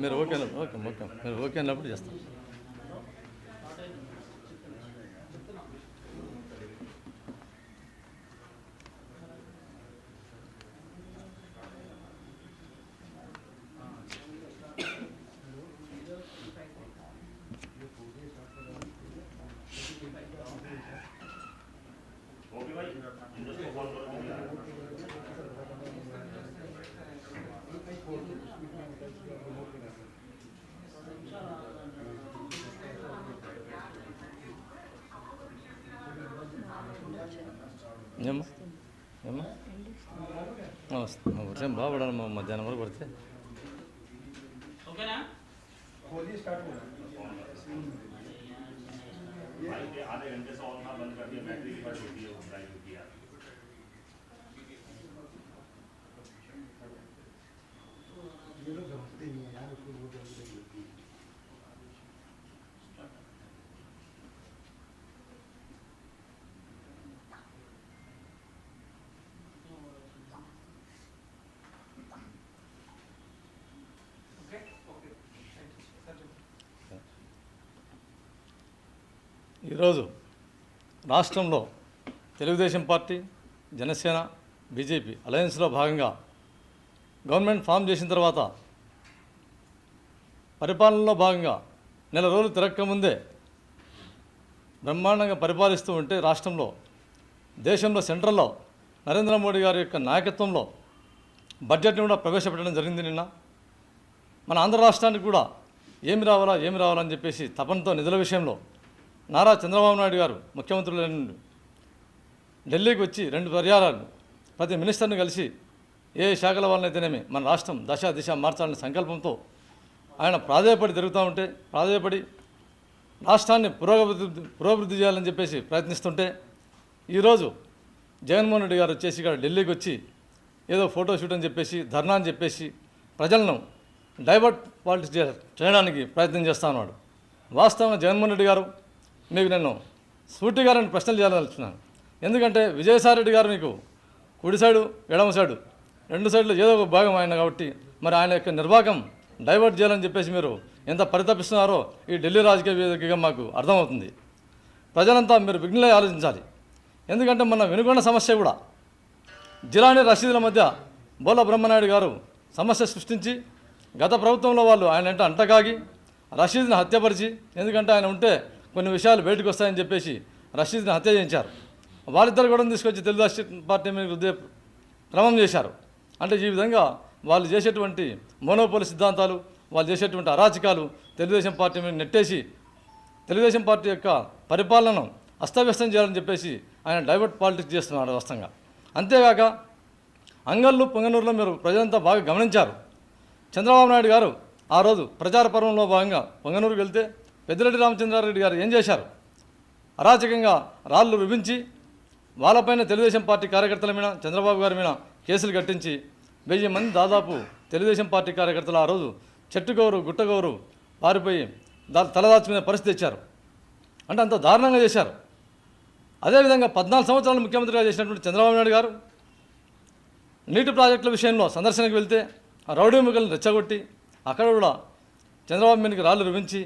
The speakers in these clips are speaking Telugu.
మీరు ఓకే ఓకే ఓకే మీరు ఓకే అన్నప్పుడు చేస్తాం. ಬಿಡೋಣ ಮಧ್ಯಾಹ್ನ ವರೆಗೆ ಬರ್ತೀವಿ आधे घंटे से और ना बंद कर दिया बैटरी की बच होती है ఈరోజు రాష్ట్రంలో తెలుగుదేశం పార్టీ జనసేన బీజేపీ అలయన్స్లో భాగంగా గవర్నమెంట్ ఫామ్ చేసిన తర్వాత పరిపాలనలో భాగంగా నెల రోజులు తిరగకముందే బ్రహ్మాండంగా పరిపాలిస్తూ ఉంటే రాష్ట్రంలో దేశంలో సెంట్రల్లో నరేంద్ర మోడీ గారి యొక్క నాయకత్వంలో బడ్జెట్ని కూడా ప్రవేశపెట్టడం జరిగింది నిన్న. మన ఆంధ్ర రాష్ట్రానికి కూడా ఏమి రావాలా ఏమి రావాలని చెప్పేసి తపనతో నిధుల విషయంలో నారా చంద్రబాబు నాయుడు గారు ముఖ్యమంత్రులు ఢిల్లీకి వచ్చి రెండు పర్యాలను ప్రతి మినిస్టర్ని కలిసి ఏ శాఖల వలనైతేనేమి మన రాష్ట్రం దశ దిశ మార్చాలనే సంకల్పంతో ఆయన ప్రాధాయపడి తిరుగుతూ ఉంటే ప్రాధాయపడి రాష్ట్రాన్ని పురోగతి పురోభివృద్ధి చేయాలని చెప్పేసి ప్రయత్నిస్తుంటే ఈరోజు జగన్మోహన్ రెడ్డి గారు వచ్చేసి ఇక్కడ ఢిల్లీకి వచ్చి ఏదో ఫోటో షూట్ అని చెప్పేసి ధర్నా అని చెప్పేసి ప్రజలను డైవర్ట్ పాలిటిక్స్ చేయడానికి ప్రయత్నం చేస్తా ఉన్నాడు. వాస్తవంగా జగన్మోహన్ రెడ్డి గారు మీకు నేను సూటిగా రెండు ప్రశ్నలు చేయాలనుకున్నాను ఎందుకంటే విజయసాయిరెడ్డి గారు మీకు కుడి సైడు ఎడమ సైడు రెండు సైడ్లు ఏదో ఒక భాగం ఆయన కాబట్టి మరి ఆయన యొక్క నిర్వాహకం డైవర్ట్ చేయాలని చెప్పేసి మీరు ఎంత పరితపిస్తున్నారో ఈ ఢిల్లీ రాజకీయ వేదికగా మాకు అర్థమవుతుంది. ప్రజలంతా మీరు విఘ్నలే ఆలోచించాలి. ఎందుకంటే మన వెనుకొండ సమస్య కూడా జిలాని రసీదుల మధ్య బోల బ్రహ్మనాయుడు గారు సమస్య సృష్టించి గత ప్రభుత్వంలో వాళ్ళు ఆయన అంటే అంటకాగి రషీద్ని హత్యపరిచి ఎందుకంటే ఆయన ఉంటే కొన్ని విషయాలు బయటకు వస్తాయని చెప్పేసి రషీద్ని హత్య చేయించారు. వాళ్ళిద్దరు కూడా తీసుకొచ్చి తెలుగుదేశం పార్టీ మీద రుద్దే క్రమం చేశారు. అంటే ఈ విధంగా వాళ్ళు చేసేటువంటి మోనోపోలి సిద్ధాంతాలు వాళ్ళు చేసేటువంటి అరాచకాలు తెలుగుదేశం పార్టీ మీద నెట్టేసి తెలుగుదేశం పార్టీ యొక్క పరిపాలనను అస్తవ్యస్తం చేయాలని చెప్పేసి ఆయన డైవర్ట్ పాలిటిక్స్ చేస్తున్నారు వాస్తవంగా. అంతేగాక అంగళ్ళు పొంగనూరులో మీరు ప్రజలంతా బాగా గమనించారు. చంద్రబాబు నాయుడు గారు ఆ రోజు ప్రచార పర్వంలో భాగంగా పొంగనూరుకు వెళ్తే పెద్దిరెడ్డి రామచంద్రారెడ్డి గారు ఏం చేశారు? అరాచకంగా రాళ్ళు విభించి వాళ్ళపైన తెలుగుదేశం పార్టీ కార్యకర్తల మీద చంద్రబాబు గారి మీద కేసులు కట్టించి వెయ్యి మంది దాదాపు తెలుగుదేశం పార్టీ కార్యకర్తలు ఆ రోజు చెట్టుగౌరు గుట్టగౌరు పారిపోయి దా తలదాచుకునే పరిస్థితి తెచ్చారు. అంటే అంత దారుణంగా చేశారు. అదేవిధంగా పద్నాలుగు సంవత్సరాలు ముఖ్యమంత్రిగా చేసినటువంటి చంద్రబాబు నాయుడు గారు నీటి ప్రాజెక్టుల విషయంలో సందర్శనకు వెళ్తే ఆ రౌడీ రెచ్చగొట్టి అక్కడ కూడా చంద్రబాబు మీదకి రాళ్ళు రువించి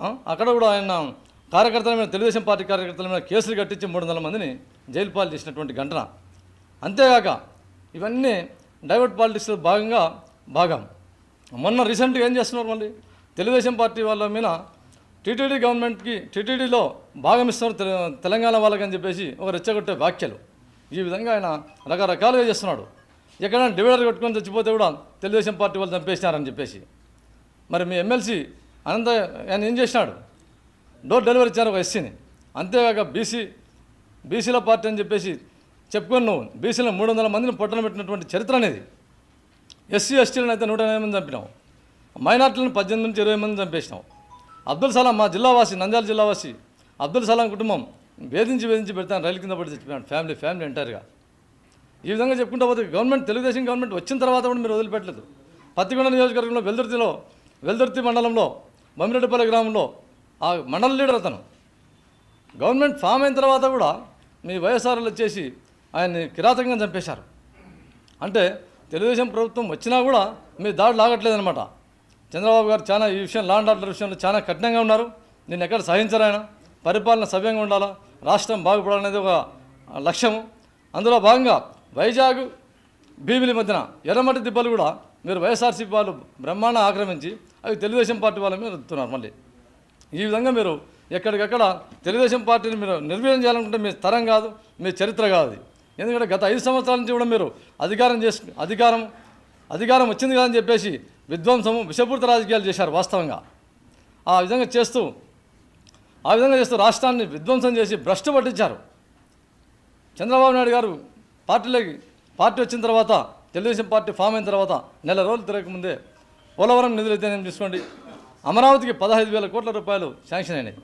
అక్కడ కూడా ఆయన కార్యకర్తల మీద తెలుగుదేశం పార్టీ కార్యకర్తల మీద కేసులు కట్టించి మూడు వందల మందిని జైలు పాలు చేసినటువంటి ఘటన. అంతేగాక ఇవన్నీ డైవర్ట్ పాలిటిక్స్లో భాగంగా భాగం. మొన్న రీసెంట్గా ఏం చేస్తున్నారు మళ్ళీ? తెలుగుదేశం పార్టీ వాళ్ళ మీద టీటీడీ గవర్నమెంట్కి టీటీడీలో భాగం ఇస్తున్నారు తెల- తెలంగాణ వాళ్ళకని చెప్పేసి ఒక రెచ్చగొట్టే వ్యాఖ్యలు. ఈ విధంగా ఆయన రకరకాలుగా చేస్తున్నాడు. ఎక్కడైనా డివైడర్ కొట్టుకొని చచ్చిపోతే కూడా తెలుగుదేశం పార్టీ వాళ్ళు చంపేసినారని చెప్పేసి. మరి మీ ఎమ్మెల్సీ అనంత ఆయన ఏం చేసినాడు? డోర్ డెలివరీ ఇచ్చారు ఒక ఎస్సీని. అంతేకాక బీసీ బీసీల పార్టీ అని చెప్పేసి చెప్పుకొని నువ్వు బీసీలో మూడు వందల మందిని పొట్టన పెట్టినటువంటి చరిత్ర అనేది ఎస్సీ ఎస్టీలను అయితే నూట ఎనభై మంది చంపినావు. మైనార్టీలను పద్దెనిమిది నుంచి ఇరవై మంది చంపేసినావు. అబ్దుల్ సలాం మా జిల్లావాసి నంద్యాల జిల్లావాసి అబ్దుల్ సలాం కుటుంబం వేధించి వేధించి పెడతాను రైలు కింద పడి చెప్పాను ఫ్యామిలీ ఫ్యామిలీ ఎంటైర్గా. ఈ విధంగా చెప్పుకుంటూ పోతే గవర్నమెంట్ తెలుగుదేశం గవర్నమెంట్ వచ్చిన తర్వాత కూడా మీరు వదిలిపెట్టలేదు. పత్తికొండ నియోజకవర్గంలో వెల్దుర్తిలో వెల్దుర్తి మండలంలో మమ్మిరెడ్డిపల్లి గ్రామంలో ఆ మండల లీడర్ అతను. గవర్నమెంట్ ఫామ్ అయిన తర్వాత కూడా మీ వైఎస్ఆర్లు వచ్చేసి ఆయన్ని కిరాతకంగా చంపేశారు. అంటే తెలుగుదేశం ప్రభుత్వం వచ్చినా కూడా మీ దాడి లాగట్లేదనమాట చంద్రబాబు గారు చాలా ఈ విషయం లాండ్ ఆర్డర్ విషయంలో చాలా కఠినంగా ఉన్నారు. నేను ఎక్కడ సహించరాయన పరిపాలన సవ్యంగా ఉండాలా? రాష్ట్రం బాగుపడాలనేది ఒక లక్ష్యము. అందులో భాగంగా వైజాగ్ భీమిలి మధ్యన ఎర్రమట్టి దిబ్బలు కూడా మీరు వైఎస్ఆర్సీపీ వాళ్ళు బ్రహ్మాండ ఆక్రమించి అవి తెలుగుదేశం పార్టీ వాళ్ళ మీద రుద్దుతున్నారు మళ్ళీ. ఈ విధంగా మీరు ఎక్కడికక్కడ తెలుగుదేశం పార్టీని మీరు నిర్వీర్యం చేయాలనుకుంటే మీ తరం కాదు మీ చరిత్ర కాదు ఎందుకంటే గత ఐదు సంవత్సరాల నుంచి కూడా మీరు అధికారం చేసి అధికారం అధికారం వచ్చింది కదా అని చెప్పేసి విధ్వంసము విషపూరిత రాజకీయాలు చేశారు వాస్తవంగా. ఆ విధంగా చేస్తూ ఆ విధంగా చేస్తూ రాష్ట్రాన్ని విధ్వంసం చేసి భ్రష్టు పట్టించారు. చంద్రబాబు నాయుడు గారు పార్టీలోకి పార్టీ వచ్చిన తర్వాత తెలుగుదేశం పార్టీ ఫామ్ అయిన తర్వాత నెల రోజులు తిరగకముందే పోలవరం నిధులు అధ్యయనం నేను తీసుకోండి. అమరావతికి పదహైదు వేల కోట్ల రూపాయలు శాంక్షన్ అయినాయి.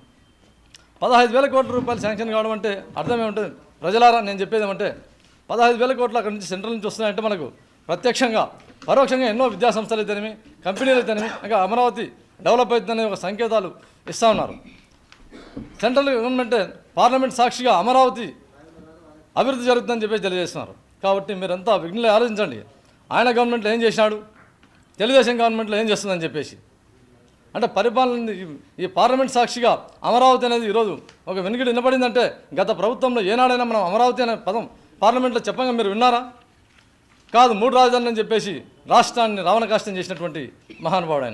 పదహైదు వేల కోట్ల రూపాయలు శాంక్షన్ కావడం అంటే అర్థం ఏమంటుంది? ప్రజలారా నేను చెప్పేది ఏమంటే పదహైదు వేల కోట్లు అక్కడి నుంచి సెంట్రల్ నుంచి వస్తున్నాయంటే మనకు ప్రత్యక్షంగా పరోక్షంగా ఎన్నో విద్యా సంస్థలు అయితేనేమి కంపెనీలు అయితేనేమి ఇంకా అమరావతి డెవలప్ అవుతుందనే ఒక సంకేతాలు ఇస్తూ ఉన్నారు. సెంట్రల్ గవర్నమెంట్ పార్లమెంట్ సాక్షిగా అమరావతి అభివృద్ధి జరుగుతుందని చెప్పేసి తెలియజేస్తున్నారు. కాబట్టి మీరంతా విఘ్నులు ఆలోచించండి. ఆయన గవర్నమెంట్లో ఏం చేసినాడు? తెలుగుదేశం గవర్నమెంట్లో ఏం చేస్తుందని చెప్పేసి. అంటే పరిపాలన ఈ- ఈ పార్లమెంట్ సాక్షిగా అమరావతి అనేది ఈరోజు ఒక వెనుకడు వినపడిందంటే గత ప్రభుత్వంలో ఏనాడైనా మనం అమరావతి అనే పదం పార్లమెంట్లో చెప్పంగా మీరు విన్నారా? కాదు మూడు రాజధానులు అని చెప్పేసి రాష్ట్రాన్ని రావణకాష్టం చేసినటువంటి మహానుభావుడు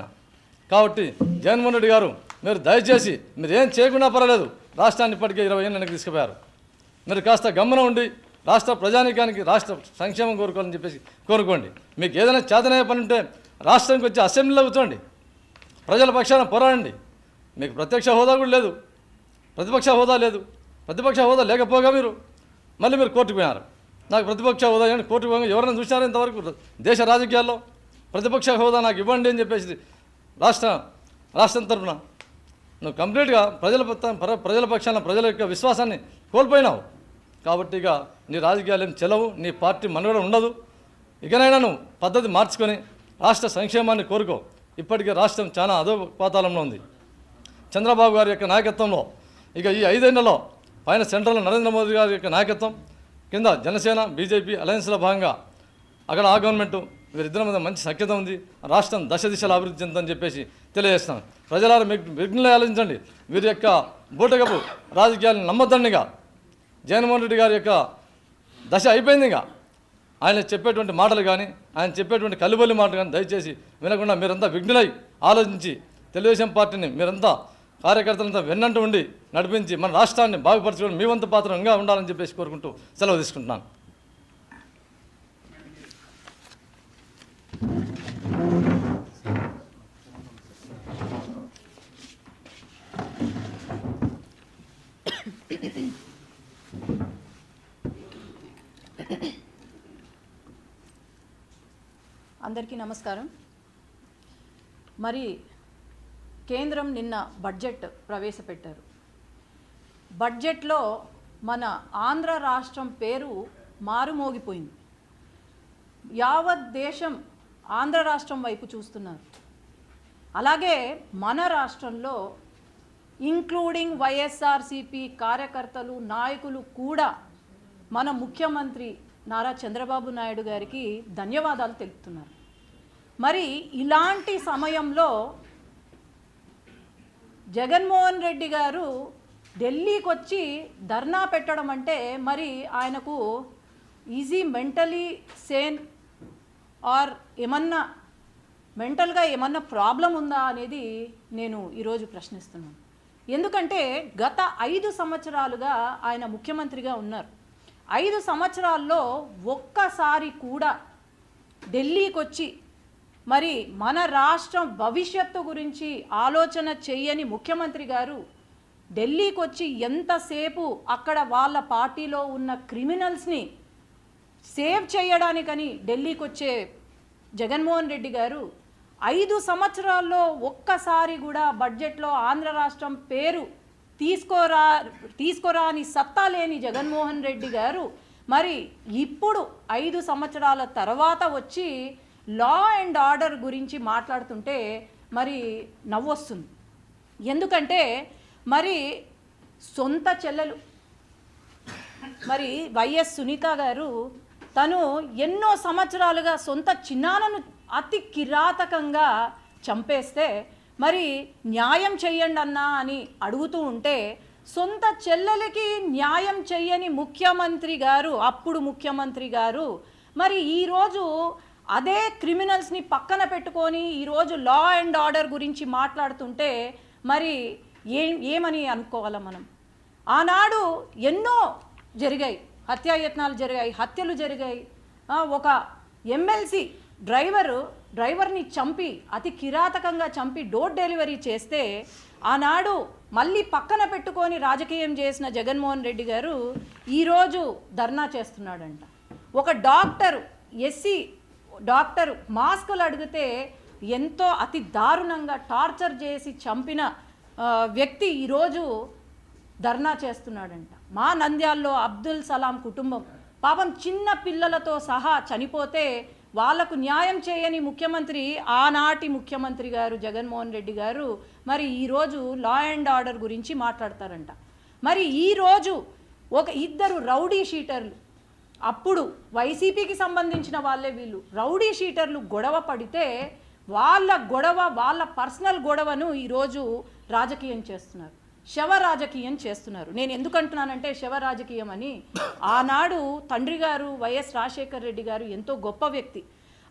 కాబట్టి జగన్మోహన్ రెడ్డి గారు మీరు దయచేసి మీరు ఏం చేయకుండా పర్వాలేదు. రాష్ట్రాన్ని ఇప్పటికే ఇరవై ఏళ్ళు వెనక్కి తీసుకుపోయారు. మీరు కాస్త గమనం ఉండి రాష్ట్ర ప్రజానీకానికి రాష్ట్ర సంక్షేమం కోరుకోవాలని చెప్పేసి కోరుకోండి. మీకు ఏదైనా చేతనయ్యే పని ఉంటే రాష్ట్రానికి వచ్చి అసెంబ్లీలో కూర్చోండి. ప్రజల పక్షాన పోరాడండి. మీకు ప్రత్యక్ష హోదా కూడా లేదు. ప్రతిపక్ష హోదా లేదు. ప్రతిపక్ష హోదా లేకపోగా మీరు మళ్ళీ మీరు కోర్టుకు పోయినారు. నాకు ప్రతిపక్ష హోదా ఇవ్వండి. కోర్టుకు పోయి ఎవరైనా చూసినారా ఇంతవరకు? దేశ రాజకీయాల్లో ప్రతిపక్ష హోదా నాకు ఇవ్వండి అని చెప్పేసి రాష్ట్ర రాష్ట్రం తరఫున నువ్వు కంప్లీట్గా ప్రజల ప్ర- ప్రజల పక్షాన ప్రజల యొక్క విశ్వాసాన్ని కోల్పోయినావు. కాబట్టి ఇక నీ రాజకీయాలు ఏం చెలవు నీ పార్టీ మనుగడ ఉండదు. ఇకనైనా నువ్వు పద్ధతి మార్చుకొని రాష్ట్ర సంక్షేమాన్ని కోరుకో. ఇప్పటికే రాష్ట్రం చాలా అదో పాతాళంలో ఉంది. చంద్రబాబు గారి యొక్క నాయకత్వంలో ఇక ఈ ఐదేళ్ళలో పైన సెంట్రల్ నరేంద్ర మోదీ గారి యొక్క నాయకత్వం కింద జనసేన బీజేపీ అలయన్స్లో భాగంగా అక్కడ ఆ గవర్నమెంట్ వీరిద్దరి మీద మంచి సఖ్యత ఉంది. రాష్ట్రం దశ దిశలో అభివృద్ధి చెందని చెప్పేసి తెలియజేస్తాను ప్రజలారా మీకు విఘ్నులు ఆలోచించండి. వీరి యొక్క బూటకపు రాజకీయాలను నమ్మద్దండిగా జగన్మోహన్ రెడ్డి గారి యొక్క దశ అయిపోయింది ఇంకా. ఆయన చెప్పేటువంటి మాటలు కానీ ఆయన చెప్పేటువంటి కల్లుబల్లి మాటలు కానీ దయచేసి వినకుండా మీరంతా విఘ్నులై ఆలోచించి తెలుగుదేశం పార్టీని మీరంతా కార్యకర్తలంతా వెన్నంటూ ఉండి నడిపించి మన రాష్ట్రాన్ని బాగుపరచుకొని మీ వంతు పాత్రంగా ఉండాలని చెప్పేసి కోరుకుంటూ సెలవు తీసుకుంటున్నాను. అందరికీ నమస్కారం. మరి కేంద్రం నిన్న బడ్జెట్ ప్రవేశపెట్టారు. బడ్జెట్లో మన ఆంధ్ర రాష్ట్రం పేరు మారుమోగిపోయింది. యావత్ దేశం ఆంధ్ర రాష్ట్రం వైపు చూస్తున్నారు. అలాగే మన రాష్ట్రంలో ఇంక్లూడింగ్ వైఎస్ఆర్సిపి కార్యకర్తలు నాయకులు కూడా మన ముఖ్యమంత్రి నారా చంద్రబాబు నాయుడు గారికి ధన్యవాదాలు తెలుపుతున్నారు. మరి ఇలాంటి సమయంలో జగన్మోహన్ రెడ్డి గారు ఢిల్లీకి వచ్చి ధర్నా పెట్టడం అంటే మరి ఆయనకు ఈజీ మెంటలీ సేన్ ఆర్ ఏమన్నా మెంటల్గా ఏమన్నా ప్రాబ్లం ఉందా అనేది నేను ఈరోజు ప్రశ్నిస్తున్నాను. ఎందుకంటే గత ఐదు సంవత్సరాలుగా ఆయన ముఖ్యమంత్రిగా ఉన్నారు. ఐదు సంవత్సరాల్లో ఒక్కసారి కూడా ఢిల్లీకి వచ్చి మరి మన రాష్ట్రం భవిష్యత్తు గురించి ఆలోచన చెయ్యని ముఖ్యమంత్రి గారు ఢిల్లీకి వచ్చి ఎంతసేపు అక్కడ వాళ్ళ పార్టీలో ఉన్న క్రిమినల్స్ని సేవ్ చేయడానికని ఢిల్లీకి వచ్చే జగన్మోహన్ రెడ్డి గారు ఐదు సంవత్సరాల్లో ఒక్కసారి కూడా బడ్జెట్లో ఆంధ్ర రాష్ట్రం పేరు తీసుకోరా తీసుకోరాని సత్తా లేని జగన్మోహన్ రెడ్డి గారు మరి ఇప్పుడు ఐదు సంవత్సరాల తర్వాత వచ్చి లా అండ్ ఆర్డర్ గురించి మాట్లాడుతుంటే మరి నవ్వొస్తుంది. ఎందుకంటే మరి సొంత చెల్లెలు. మరి వైఎస్ సునీత గారు తను ఎన్నో సంవత్సరాలుగా సొంత చిన్నానను అతి కిరాతకంగా చంపేస్తే మరి న్యాయం చెయ్యండి అన్నా అని అడుగుతూ ఉంటే సొంత చెల్లెలకి న్యాయం చెయ్యని ముఖ్యమంత్రి గారు అప్పుడు ముఖ్యమంత్రి గారు మరి ఈరోజు అదే క్రిమినల్స్ని పక్కన పెట్టుకొని ఈరోజు లా అండ్ ఆర్డర్ గురించి మాట్లాడుతుంటే మరి ఏం ఏమని అనుకోవాలా మనం? ఆనాడు ఎన్నో జరిగాయి. హత్యాయత్నాలు జరిగాయి హత్యలు జరిగాయి. ఒక ఎమ్మెల్సీ డ్రైవరు డ్రైవర్ని చంపి అతి కిరాతకంగా చంపి డోర్ డెలివరీ చేస్తే ఆనాడు మళ్ళీ పక్కన పెట్టుకొని రాజకీయం చేసిన జగన్మోహన్ రెడ్డి గారు ఈరోజు ధర్నా చేస్తున్నాడంట. ఒక డాక్టర్ ఎస్సీ డాక్టర్ మాస్కులు అడిగితే ఎంతో అతి దారుణంగా టార్చర్ చేసి చంపిన వ్యక్తి ఈరోజు ధర్నా చేస్తున్నాడంట. మా నంద్యాల్లో అబ్దుల్ సలాం కుటుంబం పాపం చిన్న పిల్లలతో సహా చనిపోతే వాళ్ళకు న్యాయం చేయని ముఖ్యమంత్రి ఆనాటి ముఖ్యమంత్రి గారు జగన్మోహన్ రెడ్డి గారు మరి ఈరోజు లా అండ్ ఆర్డర్ గురించి మాట్లాడతారంట. మరి ఈరోజు ఒక ఇద్దరు రౌడీ షీటర్లు అప్పుడు వైసీపీకి సంబంధించిన వాళ్ళే వీళ్ళు. రౌడీ షీటర్లు గొడవ పడితే వాళ్ళ గొడవ వాళ్ళ పర్సనల్ గొడవను ఈరోజు రాజకీయం చేస్తున్నారు. శవ రాజకీయం చేస్తున్నారు. నేను ఎందుకంటున్నానంటే శవ రాజకీయం అని. ఆనాడు తండ్రి గారు వైఎస్ రాజశేఖర్ రెడ్డి గారు ఎంతో గొప్ప వ్యక్తి.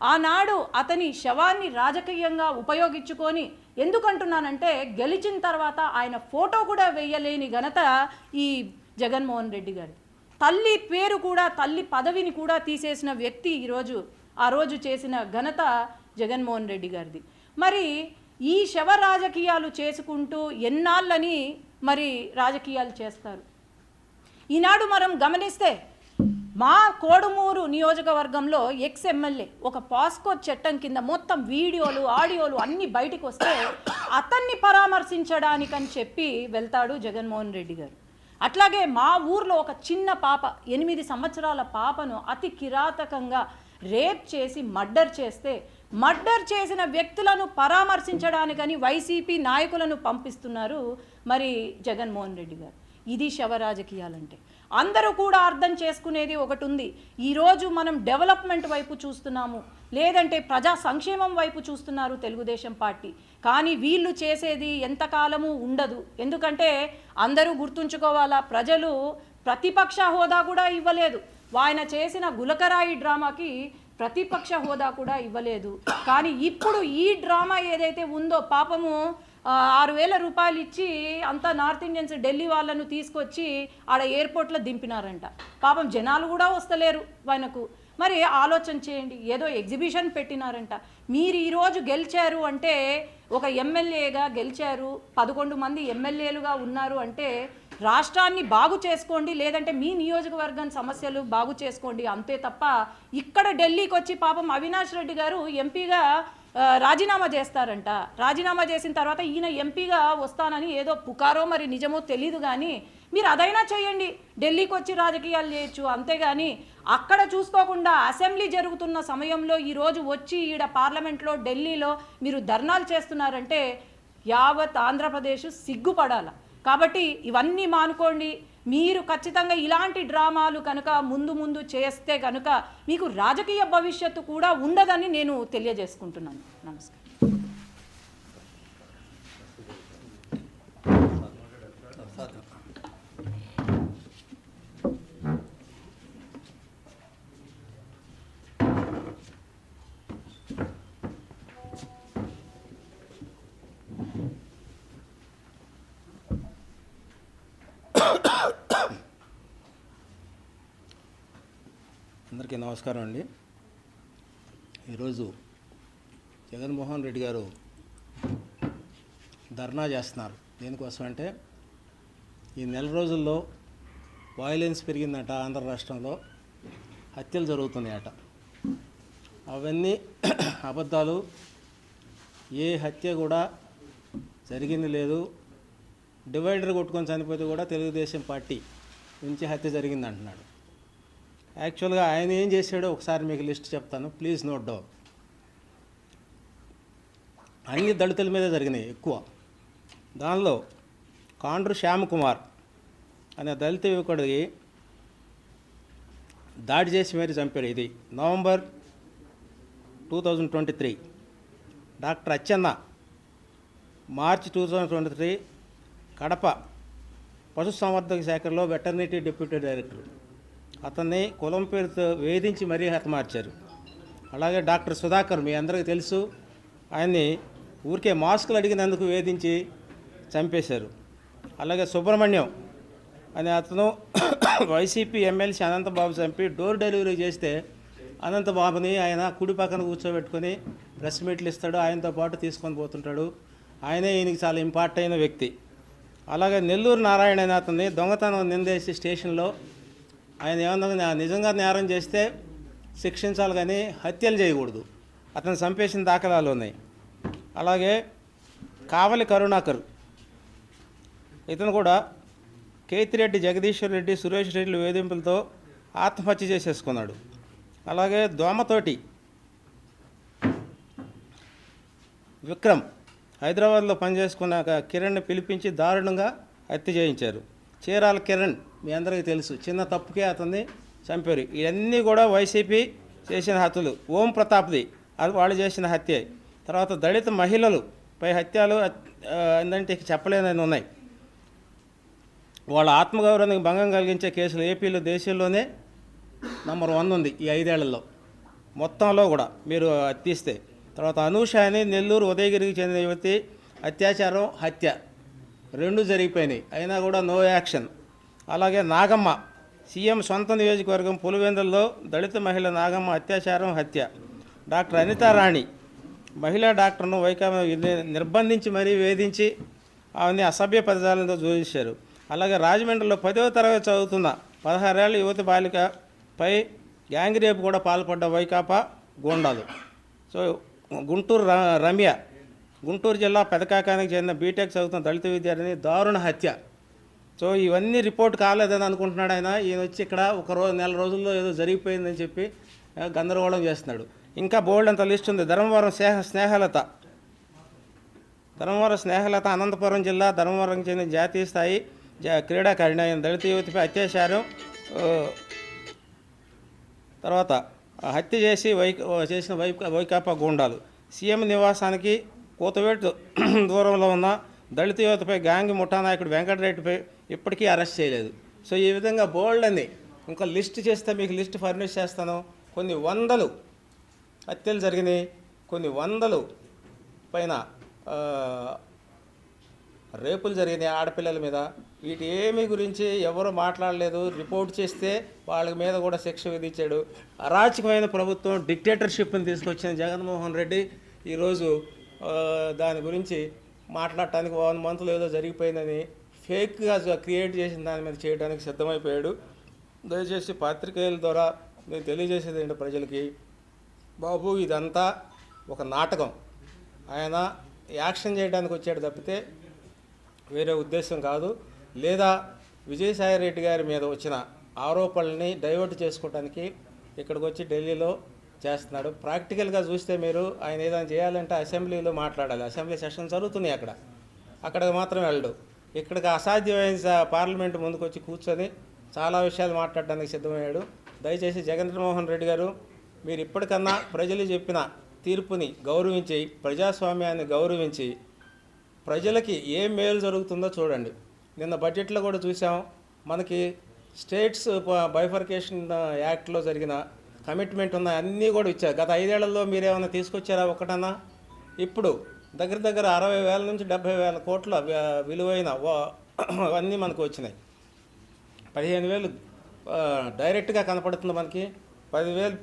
ఆనాడు అతని శవాన్ని రాజకీయంగా ఉపయోగించుకొని ఎందుకంటున్నానంటే గెలిచిన తర్వాత ఆయన ఫోటో కూడా వేయలేని ఘనత ఈ జగన్మోహన్ రెడ్డి గారి తల్లి పేరు కూడా తల్లి పదవిని కూడా తీసేసిన వ్యక్తి ఈరోజు ఆ రోజు చేసిన ఘనత జగన్మోహన్ రెడ్డి గారిది. మరి ఈ శవ రాజకీయాలు చేసుకుంటూ ఎన్నాళ్ళని మరి రాజకీయాలు చేస్తారు? ఈనాడు మనం గమనిస్తే మా కోడుమూరు నియోజకవర్గంలో ఎక్స్ ఎమ్మెల్యే ఒక పాస్కో చట్టం కింద మొత్తం వీడియోలు ఆడియోలు అన్నీ బయటకు వస్తే అతన్ని పరామర్శించడానికని చెప్పి వెళ్తాడు జగన్మోహన్ రెడ్డి గారు. అట్లాగే మా ఊర్లో ఒక చిన్న పాప ఎనిమిది సంవత్సరాల పాపను అతి కిరాతకంగా రేప్ చేసి మర్డర్ చేస్తే మర్డర్ చేసిన వ్యక్తులను పరామర్శించడానికని వైసీపీ నాయకులను పంపిస్తున్నారు మరి జగన్మోహన్ రెడ్డి గారు. ఇది శవ రాజకీయాలంటే. అందరూ కూడా అర్థం చేసుకునేది ఒకటి ఉంది ఈరోజు మనం డెవలప్మెంట్ వైపు చూస్తున్నాము. లేదంటే ప్రజా సంక్షేమం వైపు చూస్తున్నారు తెలుగుదేశం పార్టీ. కానీ వీళ్ళు చేసేది ఎంతకాలము ఉండదు. ఎందుకంటే అందరూ గుర్తుంచుకోవాలా ప్రజలు ప్రతిపక్ష హోదా కూడా ఇవ్వలేదు. ఆయన చేసిన గులకరాయి డ్రామాకి ప్రతిపక్ష హోదా కూడా ఇవ్వలేదు. కానీ ఇప్పుడు ఈ డ్రామా ఏదైతే ఉందో పాపము ఆరు వేల రూపాయలు ఇచ్చి అంతా నార్త్ ఇండియన్స్ ఢిల్లీ వాళ్ళను తీసుకొచ్చి ఆడ ఎయిర్పోర్ట్లో దింపినారంట. పాపం జనాలు కూడా వస్తలేరు ఆయనకు మరి ఆలోచన చేయండి. ఏదో ఎగ్జిబిషన్ పెట్టినారంట. మీరు ఈరోజు గెలిచారు అంటే ఒక ఎమ్మెల్యేగా గెలిచారు పదకొండు మంది ఎమ్మెల్యేలుగా ఉన్నారు అంటే రాష్ట్రాన్ని బాగు చేసుకోండి లేదంటే మీ నియోజకవర్గం సమస్యలు బాగు చేసుకోండి అంతే తప్ప ఇక్కడ ఢిల్లీకి వచ్చి పాపం అవినాష్ రెడ్డి గారు ఎంపీగా రాజీనామా చేస్తారంట. రాజీనామా చేసిన తర్వాత ఈయన ఎంపీగా వస్తానని ఏదో పుకారో మరి నిజమో తెలీదు కానీ మీరు అదైనా చేయండి. ఢిల్లీకి వచ్చి రాజకీయాలు చేయొచ్చు అంతేగాని అక్కడ చూసుకోకుండా అసెంబ్లీ జరుగుతున్న సమయంలో ఈరోజు వచ్చి ఈడ పార్లమెంట్లో ఢిల్లీలో మీరు ధర్నాలు చేస్తున్నారంటే యావత్ ఆంధ్రప్రదేశ్ సిగ్గుపడాల. కాబట్టి ఇవన్నీ మానుకోండి. మీరు ఖచ్చితంగా ఇలాంటి డ్రామాలు కనుక ముందు ముందు చేస్తే కనుక మీకు రాజకీయ భవిష్యత్తు కూడా ఉండదని నేను తెలియజేసుకుంటున్నాను. నమస్కారం. అందరికీ నమస్కారం అండి. ఈరోజు జగన్మోహన్ రెడ్డి గారు ధర్నా చేస్తున్నారు. దేనికోసం అంటే ఈ నెల రోజుల్లో వాయిలెన్స్ పెరిగిందట ఆంధ్ర రాష్ట్రంలో. హత్యలు జరుగుతున్నాయట. అవన్నీ అబద్ధాలు. ఏ హత్య కూడా జరిగింది లేదు. డివైడర్ కొట్టుకొని చనిపోతే కూడా తెలుగుదేశం పార్టీ నుంచి హత్య జరిగింది అంటున్నాడు యాక్చువల్గా ఆయన ఏం చేశాడో ఒకసారి మీకు లిస్ట్ చెప్తాను. ప్లీజ్ నోట్ డౌన్ అన్ని దళితుల మీదే జరిగినాయి ఎక్కువ. దానిలో కాండ్రు శ్యామకుమార్ అనే దళిత యువకుడికి దాడి చేసి మరీ చంపారు ఇది. November two thousand twenty three. Doctor Achchenna March two thousand twenty three Kadapa పశుసంవర్ధక శాఖలో వెటర్నిటీ డిప్యూటీ డైరెక్టర్. అతన్ని కులం పేరుతో వేధించి మరీ హతమార్చారు అలాగే డాక్టర్ సుధాకర్ మీ అందరికీ తెలుసు ఆయన్ని ఊరికే మాస్కులు అడిగినందుకు వేధించి చంపేశారు. అలాగే సుబ్రహ్మణ్యం అనే అతను వైసీపీ ఎమ్మెల్సీ అనంతబాబు చంపి డోర్ డెలివరీ చేస్తే అనంతబాబుని ఆయన కుడి పక్కన కూర్చోబెట్టుకొని ప్రెస్ మీట్లు ఇస్తాడు ఆయనతో పాటు తీసుకొని పోతుంటాడు. ఆయనే ఈయనకి చాలా ఇంపార్ట్ అయిన వ్యక్తి. అలాగే నెల్లూరు నారాయణ అనే అతన్ని దొంగతనం నిందేసి స్టేషన్లో ఆయన ఏమన్నా నిజంగా నేరం చేస్తే శిక్షించాలి కానీ హత్యలు చేయకూడదు. అతను చంపేసిన దాఖలాలు ఉన్నాయి. అలాగే కావలి కరుణాకర్. ఇతను కూడా కేతిరెడ్డి జగదీశ్వర్ రెడ్డి సురేష్ రెడ్డి వేధింపులతో ఆత్మహత్య చేసేసుకున్నాడు. అలాగే దోమతోటి విక్రమ్ హైదరాబాద్లో పనిచేసుకున్నాక కిరణ్ని పిలిపించి దారుణంగా హత్య చేయించారు. చీరాల కిరణ్ మీ అందరికీ తెలుసు. చిన్న తప్పుకే అతన్ని చంపారు. ఇవన్నీ కూడా వైసీపీ చేసిన హత్యలు. ఓం ప్రతాప్ది. అది వాళ్ళు చేసిన హత్య. తర్వాత దళిత మహిళలు పై హత్యలు ఏంటంటే చెప్పలేనని ఉన్నాయి. వాళ్ళ ఆత్మగౌరవానికి భంగం కలిగించే కేసులు ఏపీలో దేశంలోనే నంబర్ వన్ ఉంది ఈ ఐదేళ్ళలో. మొత్తంలో కూడా మీరు తీస్తే. తర్వాత అనూష అని నెల్లూరు ఉదయగిరికి చెందిన యువతి అత్యాచారం హత్య. రెండు జరిగిపోయినాయి. అయినా కూడా నో యాక్షన్ అలాగే నాగమ్మ సీఎం సొంత నియోజకవర్గం పులివెందుల్లో దళిత మహిళ నాగమ్మ అత్యాచారం హత్య. డాక్టర్ అనితారాణి మహిళా డాక్టర్ను వైకాపా ని- నిర్బంధించి మరీ వేధించి ఆమెని అసభ్య పదజాలంతో చూపించారు అలాగే రాజమండ్రిలో పదవ తరగతి చదువుతున్న పదహారేళ్ళ యువతి బాలికపై గ్యాంగ్ రేపు కూడా పాల్పడ్డ వైకాపా గోండాలు. సో గుంటూరు ర- రమ్య గుంటూరు జిల్లా పెదకాకానికి చెందిన బీటెక్ చదువుతున్న దళిత విద్యార్థిని దారుణ హత్య. సో ఇవన్నీ రిపోర్ట్ కాలేదని అనుకుంటున్నాడు ఆయన. ఈయన వచ్చి ఇక్కడ ఒక రోజు నెల రోజుల్లో ఏదో జరిగిపోయిందని చెప్పి గందరగోళం చేస్తున్నాడు. ఇంకా బోల్డ్ అంత లిస్ట్ ఉంది. ధర్మవరం స్నేహ స్నేహలత. ధర్మవరం స్నేహలత అనంతపురం జిల్లా ధర్మవరం చెందిన జాతీయ స్థాయి జా క్రీడాకారిణి ఆయన దళిత యువతిపై అత్యాచారం తర్వాత హత్య చేసి వై చేసిన వై వైకాపా గూండాలు. సీఎం నివాసానికి కోతవేటు దూరంలో ఉన్న దళిత యువతపై గ్యాంగ్ ముఠా నాయకుడు వెంకటరెడ్డిపై ఇప్పటికీ అరెస్ట్ చేయలేదు. సో ఈ విధంగా బోల్డ్ అని ఇంకా లిస్ట్ చేస్తే మీకు లిస్ట్ ఫర్నిష్ చేస్తాను. కొన్ని వందలు హత్యలు జరిగినాయి. కొన్ని వందలు పైన రేపులు జరిగినాయి ఆడపిల్లల మీద. వీటి ఏమి గురించి ఎవరు మాట్లాడలేదు. రిపోర్ట్ చేస్తే వాళ్ళ మీద కూడా శిక్ష విధించాడు. అరాచకమైన ప్రభుత్వం డిక్టేటర్షిప్ని తీసుకొచ్చిన జగన్మోహన్ రెడ్డి ఈరోజు దాని గురించి మాట్లాడటానికి వన్ మంత్లో ఏదో జరిగిపోయిందని ఫేక్గా క్రియేట్ చేసిన దాని మీద చేయడానికి సిద్ధమైపోయాడు. దయచేసి పాత్రికేయుల ద్వారా నేను తెలియజేసేది ఏంటి ప్రజలకి? బాబు ఇదంతా ఒక నాటకం. ఆయన యాక్షన్ చేయడానికి వచ్చాడు తప్పితే వేరే ఉద్దేశం కాదు. లేదా విజయసాయి రెడ్డి గారి మీద వచ్చిన ఆరోపణల్ని డైవర్ట్ చేసుకోవడానికి ఇక్కడికి వచ్చి ఢిల్లీలో చేస్తున్నాడు. ప్రాక్టికల్గా చూస్తే మీరు ఆయన ఏదైనా చేయాలంటే అసెంబ్లీలో మాట్లాడాలి. అసెంబ్లీ సెషన్ జరుగుతున్నాయి అక్కడ. అక్కడికి మాత్రం వెళ్ళడు ఇక్కడికి అసాధ్యమైన పార్లమెంట్ ముందుకు వచ్చి కూర్చొని చాలా విషయాలు మాట్లాడడానికి సిద్ధమయ్యాడు. దయచేసి జగన్మోహన్ రెడ్డి గారు మీరు ఇప్పటికన్నా ప్రజలు చెప్పిన తీర్పుని గౌరవించి ప్రజాస్వామ్యాన్ని గౌరవించి ప్రజలకి ఏం మేలు జరుగుతుందో చూడండి. నిన్న బడ్జెట్లో కూడా చూసాం మనకి స్టేట్స్ బైఫర్కేషన్ యాక్ట్లో జరిగిన కమిట్మెంట్ ఉన్న అన్నీ కూడా ఇచ్చారు. గత ఐదేళ్ళలో మీరేమైనా తీసుకొచ్చారా ఒకటన్నా ఇప్పుడు దగ్గర దగ్గర అరవై వేల నుంచి డెబ్భై వేల కోట్ల విలువైన అవన్నీ అన్నీ మనకు వచ్చినాయి. పదిహేను వేలు డైరెక్ట్గా కనపడుతుంది మనకి. పదివేలు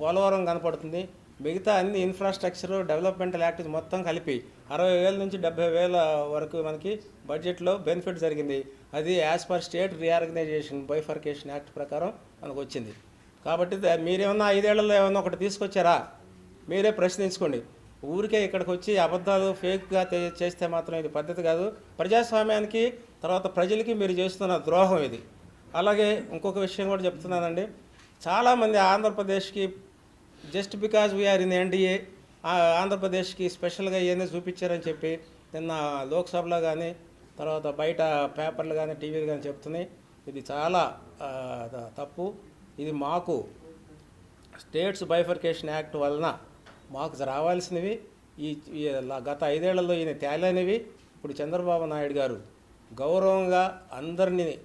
పోలవరం కనపడుతుంది. మిగతా అన్ని ఇన్ఫ్రాస్ట్రక్చర్ డెవలప్మెంటల్ యాక్టివిటీ మొత్తం కలిపి అరవై వేల నుంచి డెబ్బై వేల వరకు మనకి బడ్జెట్లో బెనిఫిట్ జరిగింది. అది as per state reorganization bifurcation act ప్రకారం మనకు వచ్చింది. కాబట్టి ద- మీరేమన్నా ఐదేళ్ళలో ఏమన్నా ఒకటి తీసుకొచ్చారా? మీరే ప్రశ్నించుకోండి. ఊరికే ఇక్కడికి వచ్చి అబద్ధాలు ఫేక్గా చేస్తే మాత్రం ఇది పద్ధతి కాదు. ప్రజాస్వామ్యానికి తర్వాత ప్రజలకి మీరు చేస్తున్న ద్రోహం ఇది. అలాగే ఇంకొక విషయం కూడా చెప్తున్నానండి. చాలామంది ఆంధ్రప్రదేశ్కి just because we're in NDA ఆంధ్రప్రదేశ్కి స్పెషల్గా ఏదైనా చూపించారని చెప్పి నిన్న లోక్సభలో కానీ తర్వాత బయట పేపర్లు కానీ టీవీలు కానీ చెప్తున్నాయి. ఇది చాలా తప్పు. ఇది మాకు స్టేట్స్ బైఫర్కేషన్ యాక్ట్ వలన మాకు రావాల్సినవి ఈ గత ఐదేళ్ళలో ఈయన తేలైనవి ఇప్పుడు చంద్రబాబు నాయుడు గారు గౌరవంగా అందరినీ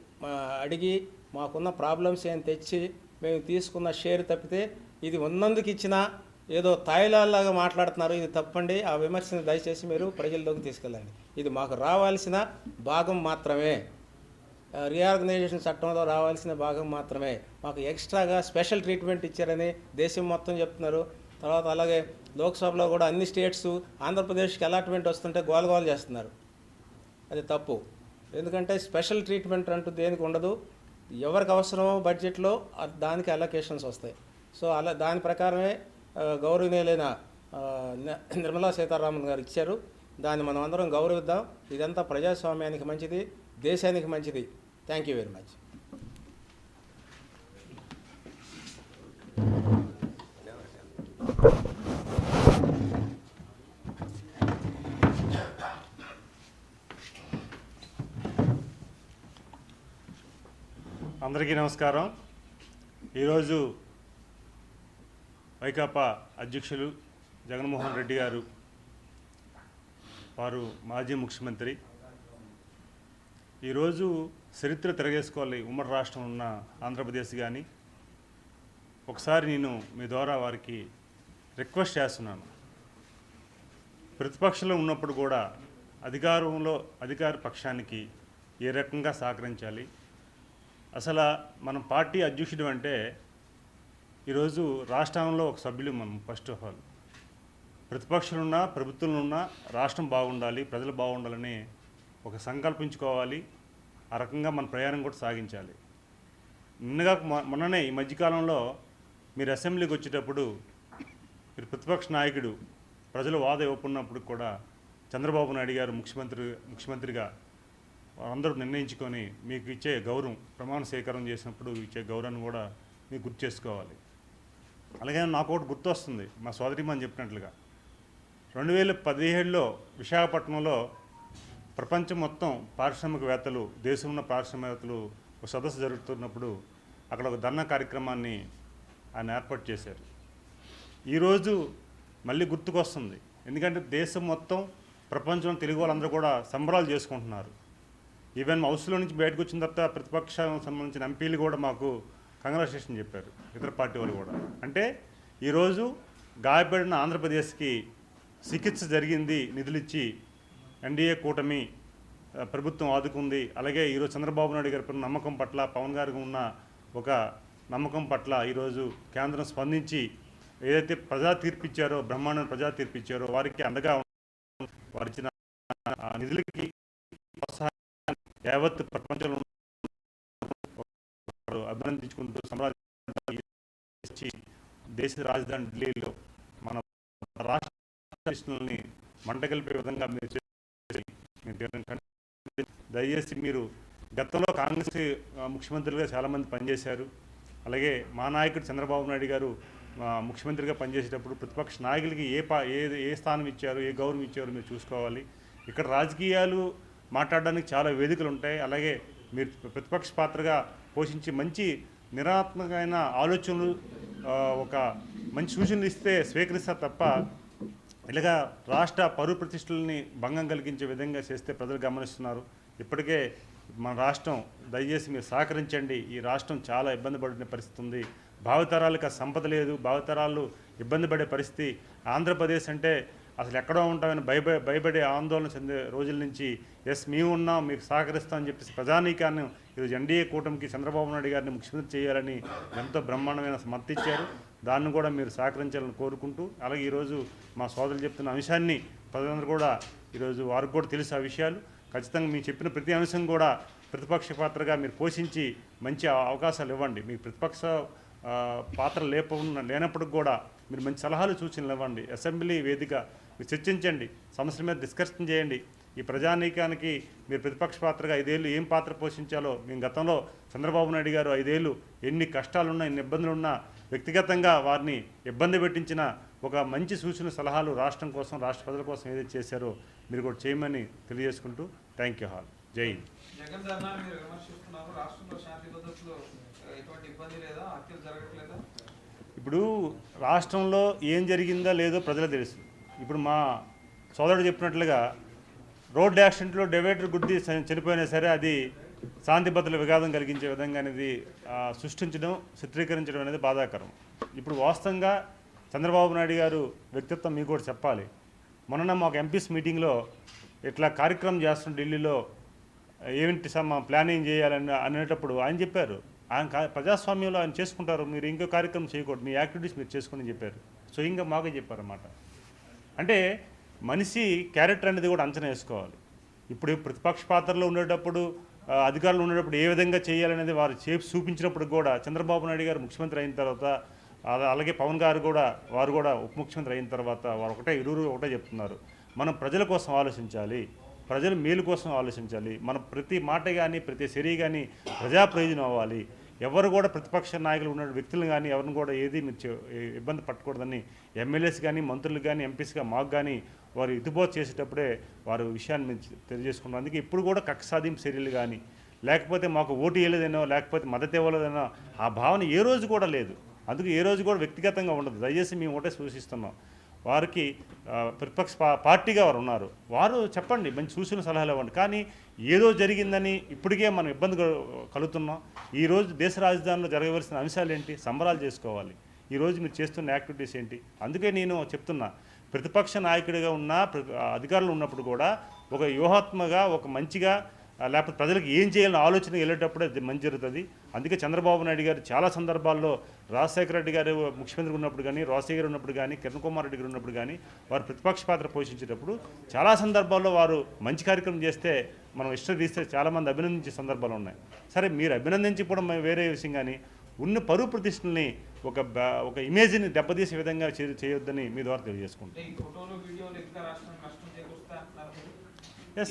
అడిగి మాకున్న ప్రాబ్లమ్స్ ఏం తెచ్చి మేము తీసుకున్న షేర్ తప్పితే ఇది ఉన్నందుకు ఇచ్చిన ఏదో తాయిలాల్లాగా మాట్లాడుతున్నారు ఇది తప్పండి. ఆ విమర్శను దయచేసి మీరు ప్రజల్లోకి తీసుకెళ్ళండి. ఇది మాకు రావాల్సిన భాగం మాత్రమే. రీఆర్గనైజేషన్ చట్టంలో రావాల్సిన భాగం మాత్రమే. మాకు ఎక్స్ట్రాగా స్పెషల్ ట్రీట్మెంట్ ఇచ్చారని దేశం మొత్తం చెప్తున్నారు. తర్వాత అలాగే లోక్సభలో కూడా అన్ని స్టేట్స్ ఆంధ్రప్రదేశ్కి అలాట్మెంట్ వస్తుంటే గోలగోలు చేస్తున్నారు. అది తప్పు. ఎందుకంటే స్పెషల్ ట్రీట్మెంట్ అంటూ దేనికి ఉండదు. ఎవరికి అవసరమో బడ్జెట్లో దానికి అలొకేషన్స్ వస్తాయి. సో అలా దాని ప్రకారమే గౌరవనీయులైన నిర్మలా సీతారామన్ గారు ఇచ్చారు. దాన్ని మనం అందరం గౌరవిద్దాం. ఇదంతా ప్రజాస్వామ్యానికి మంచిది దేశానికి మంచిది. Thank you very much. అందరికీ నమస్కారం. ఈరోజు వైకాపా అధ్యక్షులు జగన్మోహన్ రెడ్డి గారు వారు మాజీ ముఖ్యమంత్రి. ఈరోజు చరిత్ర తిరగేసుకోవాలి ఉమ్మడి రాష్ట్రం ఉన్న ఆంధ్రప్రదేశ్ కానీ ఒకసారి నేను మీ ద్వారా వారికి రిక్వెస్ట్ చేస్తున్నాను. ప్రతిపక్షంలో ఉన్నప్పుడు కూడా అధికారంలో అధికార పక్షానికి ఏ రకంగా సహకరించాలి అసలు మనం పార్టీ అధ్యక్షుడు అంటే ఈరోజు రాష్ట్రంలో ఒక సభ్యులు మనం ఫస్ట్ ఆఫ్ ఆల్. ప్రతిపక్షాలున్నా ప్రభుత్వంలో రాష్ట్రం బాగుండాలి ప్రజలు బాగుండాలని ఒక సంకల్పించుకోవాలి ఆ రకంగా మన ప్రయాణం కూడా సాగించాలి. నిన్నగా మొన్ననే ఈ మధ్యకాలంలో మీరు అసెంబ్లీకి వచ్చేటప్పుడు మీరు ప్రతిపక్ష నాయకుడు ప్రజలు వాద ఇవ్వకున్నప్పుడు కూడా చంద్రబాబు నాయుడు గారు ముఖ్యమంత్రి ముఖ్యమంత్రిగా. అందరూ నిర్ణయించుకొని మీకు ఇచ్చే గౌరవం ప్రమాణ స్వీకారం చేసినప్పుడు ఇచ్చే గౌరవాన్ని కూడా మీకు గుర్తు చేసుకోవాలి. అలాగే నాకు ఒకటి గుర్తు వస్తుంది మా సోదరిమని చెప్పినట్లుగా. రెండు వేల పదిహేడులో విశాఖపట్నంలో ప్రపంచం మొత్తం పారిశ్రామికవేత్తలు దేశంలో పారిశ్రామికవేత్తలు ఒక సదస్సు జరుగుతున్నప్పుడు అక్కడ ఒక ధర్నా కార్యక్రమాన్ని ఆయన ఏర్పాటు చేశారు. ఈరోజు మళ్ళీ గుర్తుకొస్తుంది. ఎందుకంటే దేశం మొత్తం ప్రపంచంలో తెలుగు వాళ్ళందరూ కూడా సంబరాలు చేసుకుంటున్నారు. ఈవెన్ హౌస్లో నుంచి బయటకు వచ్చిన తర్వాత ప్రతిపక్షం సంబంధించిన ఎంపీలు కూడా మాకు కంగ్రాచులేషన్ చెప్పారు ఇతర పార్టీ వాళ్ళు కూడా. అంటే ఈరోజు గాయపడిన ఆంధ్రప్రదేశ్కి చికిత్స జరిగింది నిధులిచ్చి ఎన్డీఏ కూటమి ప్రభుత్వం ఆదుకుంది. అలాగే ఈరోజు చంద్రబాబు నాయుడు గారి నమ్మకం పట్ల పవన్ గారికి ఉన్న ఒక నమ్మకం పట్ల ఈరోజు కేంద్రం స్పందించి ఏదైతే ప్రజా తీర్పిచ్చారో బ్రహ్మాండ ప్రజా తీర్పిచ్చారో వారికి అండగా వారిచ్చిన ఆ నిధులకి యావత్ ప్రపంచంలో అభినందించుకుంటూ సంబరాలు దేశ రాజధాని ఢిల్లీలో మన రాష్ట్రాలని మంటగలిపే విధంగా మీరు చేసి దయచేసి మీరు గతంలో కాంగ్రెస్ ముఖ్యమంత్రిగా ముఖ్యమంత్రులుగా చాలామంది పనిచేశారు. అలాగే మా నాయకుడు చంద్రబాబు నాయుడు గారు ముఖ్యమంత్రిగా పనిచేసేటప్పుడు ప్రతిపక్ష నాయకులకి ఏ పా ఏ ఏ స్థానం ఇచ్చారు ఏ గౌరవం ఇచ్చారో మీరు చూసుకోవాలి. ఇక్కడ రాజకీయాలు మాట్లాడడానికి చాలా వేదికలు ఉంటాయి అలాగే మీరు ప్రతిపక్ష పాత్రగా పోషించి మంచి నిరాత్మకమైన ఆలోచనలు ఒక మంచి సూచనలు ఇస్తే స్వీకరిస్తారు తప్ప ఇలాగా రాష్ట్ర పరువు ప్రతిష్టలని భంగం కలిగించే విధంగా చేస్తే ప్రజలు గమనిస్తున్నారు. ఇప్పటికే మన రాష్ట్రం దయచేసి మీరు సహకరించండి. ఈ రాష్ట్రం చాలా ఇబ్బంది పడిన పరిస్థితి ఉంది. భావితరాలకు ఆ సంపద లేదు. భావితరాలు ఇబ్బంది పడే పరిస్థితి ఆంధ్రప్రదేశ్ అంటే అసలు ఎక్కడో ఉంటామని భయపడే భయపడే ఆందోళన చెందే రోజుల నుంచి ఎస్ మేము ఉన్నాం మీకు సహకరిస్తామని చెప్పేసి ప్రజానీకాన్ని ఈరోజు ఎన్డీఏ కూటమికి చంద్రబాబు నాయుడు గారిని ముఖ్యమంత్రి చేయాలని ఎంతో బ్రహ్మాండమైన మద్దతిచ్చారు దాన్ని కూడా మీరు సహకరించాలని కోరుకుంటూ అలాగే ఈరోజు మా సోదరులు చెప్తున్న అంశాన్ని ప్రజలందరూ కూడా ఈరోజు వారికి కూడా తెలుసు ఆ విషయాలు. ఖచ్చితంగా మీరు చెప్పిన ప్రతి అంశం కూడా ప్రతిపక్ష పాత్రగా మీరు పోషించి మంచి అవకాశాలు ఇవ్వండి. మీ ప్రతిపక్ష పాత్ర లేప లేనప్పటికి కూడా మీరు మంచి సలహాలు సూచనలు ఇవ్వండి. అసెంబ్లీ వేదిక చర్చించండి సమస్యల మీద డిస్కషన్ చేయండి. ఈ ప్రజానీకానికి మీరు ప్రతిపక్ష పాత్రగా ఐదేళ్ళు ఏం పాత్ర పోషించాలో మేము గతంలో చంద్రబాబు నాయుడు గారు ఐదేళ్ళు ఎన్ని కష్టాలున్నా ఎన్ని ఇబ్బందులున్నా వ్యక్తిగతంగా వారిని ఇబ్బంది పెట్టించిన ఒక మంచి సూచన సలహాలు రాష్ట్రం కోసం రాష్ట్ర ప్రజల కోసం ఏదైతే చేశారో మీరు కూడా చేయమని తెలియజేసుకుంటూ థ్యాంక్ యూ హాల్ జై హింద్. ఇప్పుడు రాష్ట్రంలో ఏం జరిగిందో లేదో ప్రజలకు తెలుసు. ఇప్పుడు మా సోదరుడు చెప్పినట్లుగా రోడ్ యాక్సిడెంట్లో డివైడర్ గుద్ది చనిపోయినా సరే అది శాంతి భద్రతల విఘాతం కలిగించే విధంగా అనేది సృష్టించడం చిత్రీకరించడం అనేది బాధాకరం. ఇప్పుడు వాస్తవంగా చంద్రబాబు నాయుడు గారు వ్యక్తిత్వం మీకు కూడా చెప్పాలి. మొన్న మాకు ఎంపీస్ మీటింగ్లో ఇట్లా కార్యక్రమం చేస్తున్న ఢిల్లీలో ఏమిటి మా ప్లానింగ్ చేయాలని అనేటప్పుడు ఆయన చెప్పారు. ఆయన ప్రజాస్వామ్యంలో ఆయన చేసుకుంటారు మీరు ఇంకో కార్యక్రమం చేయకూడదు మీ యాక్టివిటీస్ మీరు చేసుకోండి చెప్పారు. సో ఇంకా మాకే చెప్పారన్నమాట. అంటే మనిషి క్యారెక్టర్ అనేది కూడా అంచనా వేసుకోవాలి. ఇప్పుడు ప్రతిపక్ష పాత్రలో ఉండేటప్పుడు అధికారులు ఉండేటప్పుడు ఏ విధంగా చేయాలనేది వారు చేసి చూపించినప్పుడు కూడా చంద్రబాబు నాయుడు గారు ముఖ్యమంత్రి అయిన తర్వాత అలా- అలాగే పవన్ గారు కూడా వారు కూడా ఉప ముఖ్యమంత్రి అయిన తర్వాత వారు ఒకటే ఇరువురు ఒకటే చెప్తున్నారు. మనం ప్రజల కోసం ఆలోచించాలి. ప్రజల మేలు కోసం ఆలోచించాలి. మన ప్రతి మాట కానీ ప్రతి చర్య కానీ ప్రజా ప్రయోజనం అవ్వాలి. ఎవరు కూడా ప్రతిపక్ష నాయకులు ఉన్న వ్యక్తులు కానీ ఎవరిని కూడా ఏది మీరు ఇబ్బంది పట్టకూడదని ఎమ్మెల్యేస్ కానీ మంత్రులు కానీ ఎంపీస్గా మాకు కానీ వారు ఇదిబోత్ చేసేటప్పుడే వారు విషయాన్ని మేము తెలియజేసుకున్నాం అందుకే ఇప్పుడు కూడా కక్ష సాధింపు చర్యలు కానీ లేకపోతే మాకు ఓటు వేయలేదనో లేకపోతే మద్దతు ఇవ్వలేదనో ఆ భావన ఏ రోజు కూడా లేదు. అందుకు ఏ రోజు కూడా వ్యక్తిగతంగా ఉండదు. దయచేసి మేము ఒకటే సూచిస్తున్నాం. వారికి ప్రతిపక్ష పార్టీగా వారు ఉన్నారు. వారు చెప్పండి మంచి సూచన సలహాలు ఇవ్వండి. కానీ ఏదో జరిగిందని ఇప్పటికే మనం ఇబ్బంది కలుగుతున్నాం. ఈరోజు దేశ రాజధానిలో జరగవలసిన అంశాలు ఏంటి? సంబరాలు చేసుకోవాలి. ఈరోజు మీరు చేస్తున్న యాక్టివిటీస్ ఏంటి? అందుకే నేను చెప్తున్నా ప్రతిపక్ష నాయకుడిగా ఉన్న ప్ర- అధికారులు ఉన్నప్పుడు కూడా ఒక వ్యూహాత్మగా ఒక మంచిగా లేకపోతే ప్రజలకు ఏం చేయాలని ఆలోచన వెళ్ళేటప్పుడే అది మంచి జరుగుతుంది. అందుకే చంద్రబాబు నాయుడు గారు చాలా సందర్భాల్లో రాజశేఖర రెడ్డి గారు ముఖ్యమంత్రి ఉన్నప్పుడు కానీ రాజశేఖర్ గారు ఉన్నప్పుడు కానీ కిరణ్ కుమార్ రెడ్డి గారు ఉన్నప్పుడు కానీ వారు ప్రతిపక్ష పాత్ర పోషించేటప్పుడు చాలా సందర్భాల్లో వారు మంచి కార్యక్రమం చేస్తే మనం ఇష్టం తీస్తే చాలామంది అభినందించే సందర్భాలు ఉన్నాయి. సరే మీరు అభినందించకపోవడం వేరే విషయం కానీ ఉన్న పరువు ప్రతిష్టల్ని ఒక ఒక ఇమేజ్ని దెబ్బతీసే విధంగా చే- చేయొద్దని మీ ద్వారా తెలియజేసుకుంటాం అంటే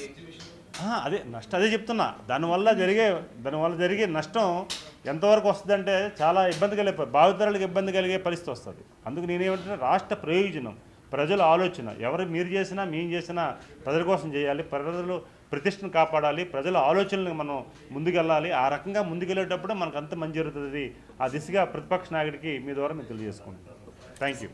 అదే నష్టం అదే చెప్తున్నా. దానివల్ల జరిగే దానివల్ల జరిగే నష్టం ఎంతవరకు వస్తుందంటే చాలా ఇబ్బంది కలిగే భావితరాలకు ఇబ్బంది కలిగే పరిస్థితి వస్తుంది. అందుకు నేనేమంటే రాష్ట్ర ప్రయోజనం ప్రజల ఆలోచన. ఎవరు మీరు చేసినా మేము చేసినా ప్రజల కోసం చేయాలి. ప్రజలు ప్రతిష్టను కాపాడాలి. ప్రజల ఆలోచనలకు మనం ముందుకెళ్ళాలి. ఆ రకంగా ముందుకెళ్ళేటప్పుడు మనకు అంత మంచి జరుగుతుంది. ఆ దిశగా ప్రతిపక్ష నాయకుడికి మీ ద్వారా మేము తెలియజేసుకుంటాం థ్యాంక్ యూ